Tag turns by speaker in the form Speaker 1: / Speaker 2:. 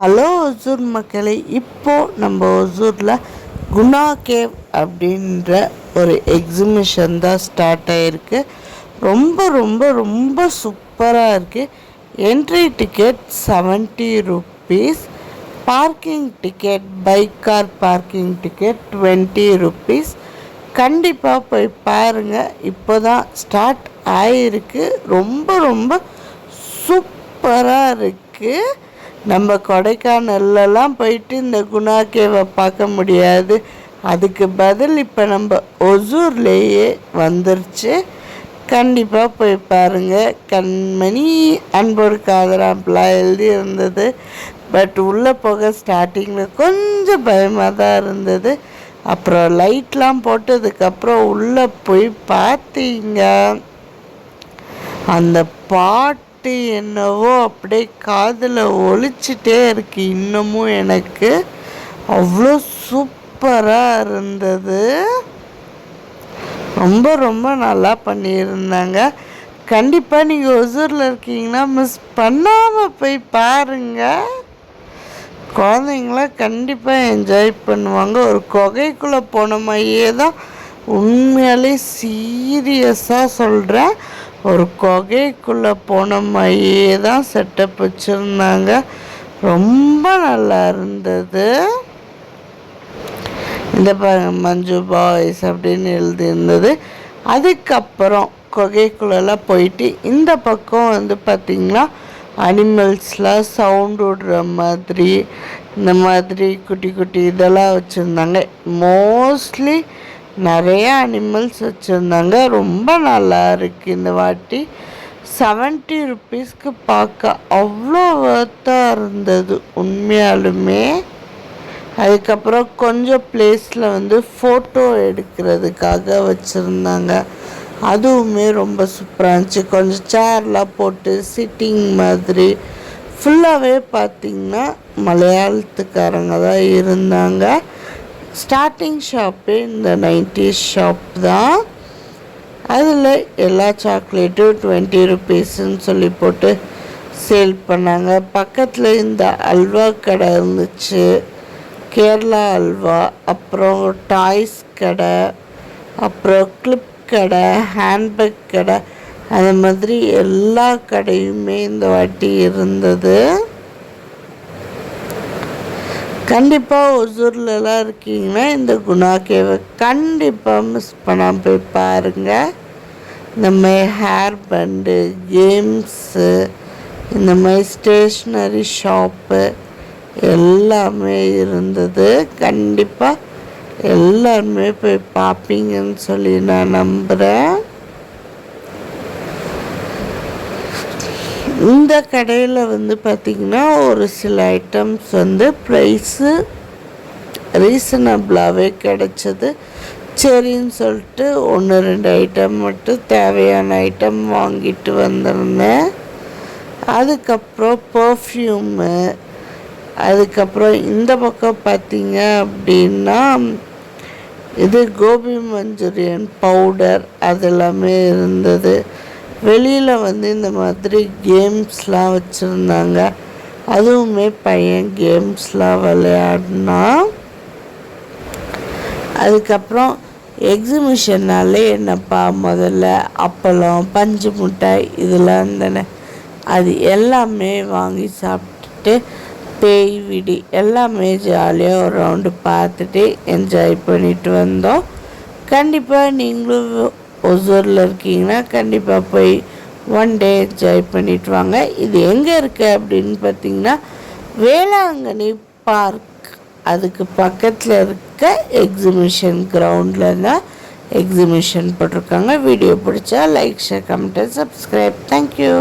Speaker 1: Hello Hosur மக்களே இப்போது நம்ம ஒசூரில் குணா கேவ் அப்படின்ற ஒரு எக்ஸிபிஷன் தான் ஸ்டார்ட் ஆகிருக்கு ரொம்ப ரொம்ப ரொம்ப சூப்பராக இருக்குது entry ticket seventy rupees parking ticket bike car parking ticket twenty rupees கண்டிப்பாக போய் பாருங்கள் இப்போ தான் ஸ்டார்ட் ஆகிருக்கு ரொம்ப ரொம்ப சூப்பராக இருக்குது நம்ம கொடைக்கானல்லாம் போயிட்டு இந்த குணா கேவை பார்க்க முடியாது. அதுக்கு பதில் இப்போ நம்ம ஒசூர்லேயே வந்துருச்சு. கண்டிப்பாக போய் பாருங்கள் கண்மணி அன்போடு காதலாம்லாம் எழுதி இருந்தது பட் உள்ளே போக ஸ்டார்டிங்கில் கொஞ்சம் பயமாக தான் இருந்தது. அப்புறம் லைட்லாம் போட்டதுக்கப்புறம் உள்ளே போய் பார்த்தீங்க. அந்த பாட்டு பாட்டு என்னவோ அப்படியே காதில் ஒழிச்சிட்டே இருக்கு. இன்னமும் எனக்கு அவ்வளோ சூப்பராக இருந்தது. ரொம்ப ரொம்ப நல்லா பண்ணியிருந்தாங்க. கண்டிப்பாக நீங்கள் ஒசூரில் இருக்கீங்கன்னா மிஸ் பண்ணாமல் போய் பாருங்கள் குழந்தைங்களாம் கண்டிப்பாக என்ஜாய் பண்ணுவாங்க. ஒரு குகைக்குள்ளே போன மாதிரியே தான் உண்மையாலே சீரியஸாக சொல்கிறேன் ஒரு குகைக்குள்ளே போன மாதிரியே தான் செட்டப் வச்சுருந்தாங்க. ரொம்ப நல்லா இருந்தது. இந்த மஞ்சு பாய்ஸ் அப்படின்னு எழுதியிருந்தது. அதுக்கப்புறம் குகைக்குள்ளெல்லாம் போயிட்டு இந்த பக்கம் வந்து பார்த்திங்கன்னா அனிமல்ஸ்லாம் சவுண்டு விடுற மாதிரி இந்த மாதிரி குட்டி குட்டி இதெல்லாம் வச்சுருந்தாங்க. மோஸ்ட்லி நிறைய அனிமல்ஸ் வச்சுருந்தாங்க. ரொம்ப நல்லா இருக்குது இந்த வாட்டி. செவன்ட்டி ருப்பீஸ்க்கு பார்க்க அவ்வளோ ஒர்த்தாக இருந்தது உண்மையாலுமே. அதுக்கப்புறம் கொஞ்சம் பிளேஸில் வந்து ஃபோட்டோ எடுக்கிறதுக்காக வச்சுருந்தாங்க. அதுவுமே ரொம்ப சூப்பராக இருந்துச்சு. கொஞ்சம் சேர்லாம் போட்டு சிட்டிங் மாதிரி. ஃபுல்லாகவே பார்த்திங்கன்னா மலையாளத்துக்காரங்க தான் இருந்தாங்க. ஸ்டார்டிங் ஷாப்பே இந்த நைன்டிஸ் ஷாப் தான். அதில் எல்லா சாக்லேட்டும் டுவெண்ட்டி ருபீஸ்ன்னு சொல்லி போட்டு சேல் பண்ணாங்க. பக்கத்தில் இந்த அல்வா கடை இருந்துச்சு. கேரளா அல்வா அப்புறம் டாய்ஸ் கடை அப்புறம் கிளிப் கடை ஹேண்ட்பேக் கடை அது மாதிரி எல்லா கடையுமே இந்த வாட்டி இருந்தது. கண்டிப்பாக ஒசூர்லலாம் இருக்கீங்கன்னா இந்த குணா கேவை கண்டிப்பாக மிஸ் பண்ணாமல் போய் பாருங்கள் இந்த மாதிரி ஹேர் பண்டு கேம்ஸு இந்த மாதிரி ஸ்டேஷ்னரி ஷாப்பு எல்லாமே இருந்தது. கண்டிப்பாக எல்லாருமே போய் பார்ப்பீங்கன்னு சொல்லி நான் நம்புகிறேன் இந்த கடையில் வந்து பார்த்திங்கன்னா ஒரு சில ஐட்டம்ஸ் வந்து ப்ரைஸு ரீசனபிளாகவே கிடச்சது. சரின்னு சொல்லிட்டு ஒன்று ரெண்டு ஐட்டம் மட்டும் தேவையான ஐட்டம் வாங்கிட்டு வந்திருந்தேன். அதுக்கப்புறம் பர்ஃப்யூமு அதுக்கப்புறம் இந்த பக்கம் பார்த்திங்க அப்படின்னா இது கோபி மஞ்சூரியன் பவுடர் அதெல்லாமே இருந்தது. வெளியில் வந்து இந்த மாதிரி கேம்ஸ்லாம் வச்சுருந்தாங்க. அதுவுமே பையன் கேம்ஸ்லாம் விளையாடினா அதுக்கப்புறம் எக்ஸிபிஷன்னாலே என்னப்பா முதல்ல அப்பளம் பஞ்சு மிட்டாய் இதெல்லாம் இருந்தன அது எல்லாமே வாங்கி சாப்பிட்டுட்டு பேய் விடி எல்லாமே ஜாலியாக ஒரு ரவுண்டு பார்த்துட்டு என்ஜாய் பண்ணிட்டு வந்தோம். கண்டிப்பாக நீங்களும் ஒசூரில் இருக்கீங்கன்னா கண்டிப்பாக போய் ஒன் டே என்ஜாய் பண்ணிட்டு வாங்க. இது எங்கே இருக்குது அப்படின்னு பார்த்தீங்கன்னா வேளாங்கண்ணி பார்க் அதுக்கு பக்கத்தில் இருக்க எக்ஸிபிஷன் கிரவுண்டில் தான் எக்ஸிபிஷன் போட்டிருக்காங்க. வீடியோ பிடிச்சா like share comment subscribe thank you